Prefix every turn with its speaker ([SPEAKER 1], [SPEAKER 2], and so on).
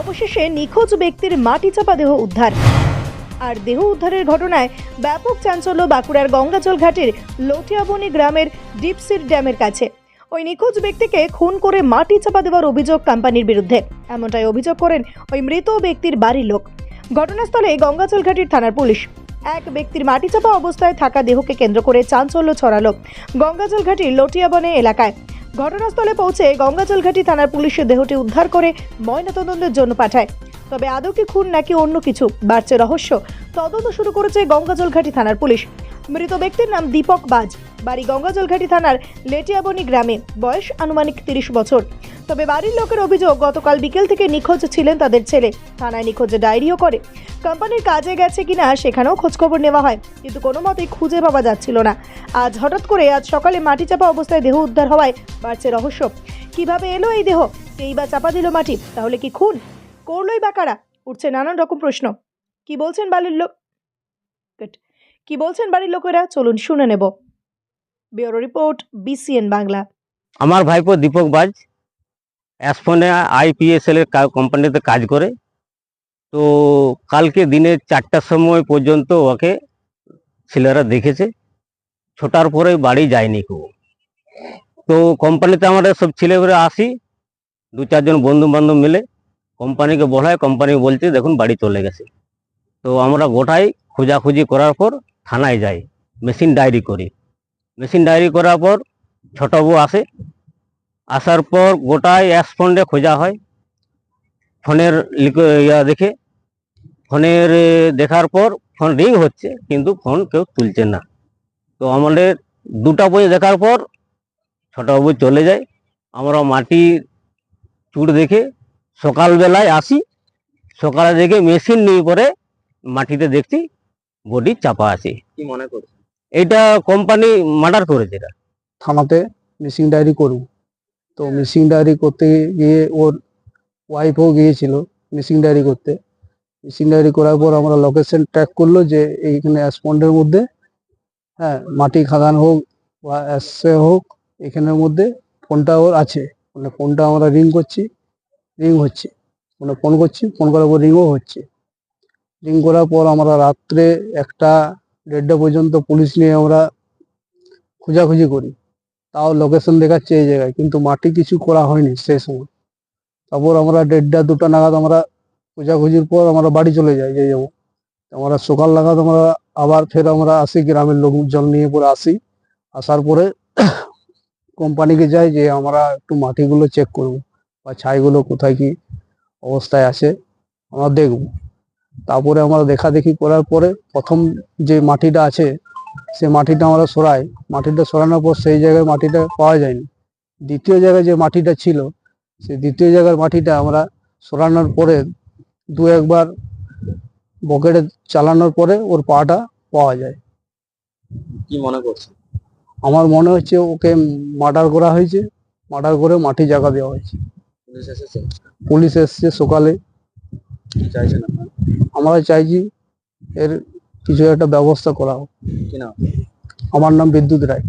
[SPEAKER 1] অবশেষে নিখোঁজ ব্যক্তির মাটি চাপা দেহ উদ্ধার। আর দেহ উদ্ধারের ঘটনায় ব্যাপক চাঞ্চল্য বাঁকুড়ার গঙ্গাজল ঘাটের লটিয়াবনি গ্রামের ডিপসির ড্যামের কাছে। ওই নিখোঁজ ব্যক্তিকে খুন করে মাটি চাপা দেওয়ার অভিযোগ কোম্পানির বিরুদ্ধে। এমনটাই অভিযোগ করেন ওই মৃত ব্যক্তির বাড়ির লোক। ঘটনাস্থলে গঙ্গাজল ঘাটির থানার পুলিশ। এক ব্যক্তির মাটি চাপা অবস্থায় থাকা দেহকে কেন্দ্র করে চাঞ্চল্য ছড়ালো গঙ্গাজল ঘাটির লটিয়াবনে এলাকায়। ঘটনাস্থলে পৌঁছে গঙ্গাজলঘাটি থানার পুলিশের দেহটি উদ্ধার করে ময়নাতদন্তের জন্য পাঠায়। তবে আদৌ কি খুন নাকি অন্য কিছু? বাড়ছে রহস্য। তদন্ত শুরু করেছে গঙ্গাজলঘাটি থানার পুলিশ। মৃত ব্যক্তির নাম দীপক বাজ। বাড়ি গঙ্গাজলঘাটি থানার লেটিয়াবনি গ্রামে। বয়স আনুমানিক তিরিশ বছর। তবে বাড়ির লোকের অভিযোগ, গতকাল বিকেল থেকে নিখোঁজ ছিলেন তাদের ছেলে। থানায় নিখোঁজে ডায়েরিও করে। কোম্পানির কাজে গেছে কিনা সেখানেও খোঁজখবর নেওয়া হয়, কিন্তু কোনো মতেই খুঁজে পাওয়া যাচ্ছিল না। আজ হঠাৎ করে আজ সকালে মাটি চাপা অবস্থায় দেহ উদ্ধার হওয়ায় বাড়ছে রহস্য। কীভাবে এলো এই দেহ? কেই বা চাপা দিল মাটি? তাহলে কি খুন? করলোই বা কারা? উঠছে নানান রকম প্রশ্ন। কি বলছেন বাড়ির লোক. কি বলছেন বাড়ির লোকেরা? চলুন শুনে নেব। Bureau report, BCN Bangla.
[SPEAKER 2] আমার ভাইপো দীপক বাজ, অ্যাসফোনে আইপিএসএল এর কোম্পানিতে কাজ করে। তো কালকে দিনে চারটার সময় পর্যন্ত ওকে ছেলেরা দেখেছে। ছোটার পরে বাড়ি যায়নি কেউ তো কোম্পানিতে আমরা সব ছেলেগুলো আসি। দু চারজন বন্ধু বান্ধব মিলে কোম্পানিকে বলায় কোম্পানি বলছে দেখুন বাড়ি চলে গেছে। তো আমরা গোটাই খোঁজাখুঁজি করার পর থানায় যাই, মেশিন ডায়েরি করি। মেশিন ডায়েরি করার পর ছোট বউ আসে। আসার পর গোটায় অ্যাস ফোনে খোঁজা হয়। ফোনের ইয়া দেখে, ফোনের দেখার পর ফোন রিং হচ্ছে, কিন্তু ফোন কেউ তুলছে না। তো আমাদের দুটা বই দেখার পর ছোটবাবু চলে যায়। আমরা মাটির চুট দেখে সকালবেলায় আসি সকালে দেখে মেশিন নিয়ে পরে মাটিতে দেখছি বডি চাপা আছে।
[SPEAKER 3] কি মনে করছে
[SPEAKER 2] এটা কোম্পানি মার্ডার করেছে এটা।
[SPEAKER 4] থানাতে মিসিং ডায়েরি করব। তো মিসিং ডায়েরি করতে গিয়ে ওর ওয়াইফও গিয়েছিল মিসিং ডায়েরি করতে। মিসিং ডায়েরি করার পর আমরা লোকেশন ট্র্যাক করল যে এইখানে অ্যাসপন্ডের মধ্যে হ্যাঁ মাটি খাদান হোক বা অ্যাসে হোক এখানের মধ্যে ফোনটা ওর আছে। মানে ফোনটা আমরা রিং করছি। রিং হচ্ছে। মানে ফোন করছি ফোন করার পর রিংও হচ্ছে। রিং করার পর আমরা রাত্রে একটা দেড়টা পর্যন্ত পুলিশ নিয়ে আমরা খোঁজাখুঁজি করি। তাও লোকেশন দেখাচ্ছে এই জায়গায়, কিন্তু মাটি কিছু করা হয়নি সেই সময়। তারপর আমরা দেড়টা, দুটা নাগাদ আমরা খোঁজাখুঁজির পর আমরা বাড়ি চলে যাই, যে যাব। আমরা সকাল নাগাদ আমরা আবার ফের আমরা আসি, গ্রামের লোকজন নিয়ে পরে আসি। আসার পরে কোম্পানিকে যাই যে আমরা একটু মাটিগুলো চেক করব। বা ছাইগুলো কোথায় কি অবস্থায় আছে আমরা দেখব। তারপরে আমরা দেখা দেখি করার পরে প্রথম যে মাটিটা আছে সে মাটিটা আমরা সরাই। মাটিটা সরানোর পর সেই জায়গায় মাটিটা পাওয়া যায়নি। দ্বিতীয় জায়গায় যে মাটিটা ছিল সেই দ্বিতীয় জায়গার মাটিটা আমরা সরানোর পরে দু একবার বকেটে চালানোর পরে ওর পাটা পাওয়া যায়।
[SPEAKER 3] কি মনে করছে?
[SPEAKER 4] আমার মনে হচ্ছে ওকে মার্ডার করা হয়েছে। মার্ডার করে মাটি জায়গা দেওয়া হয়েছে।
[SPEAKER 3] পুলিশ এসেছে?
[SPEAKER 4] পুলিশ এসছে সকালে।
[SPEAKER 3] কি চাইছেন আপনারা?
[SPEAKER 4] আমরা চাইছি এর কিছু একটা ব্যবস্থা করা হোক।
[SPEAKER 3] কি
[SPEAKER 4] আমার নাম বিদ্যুৎ রায়।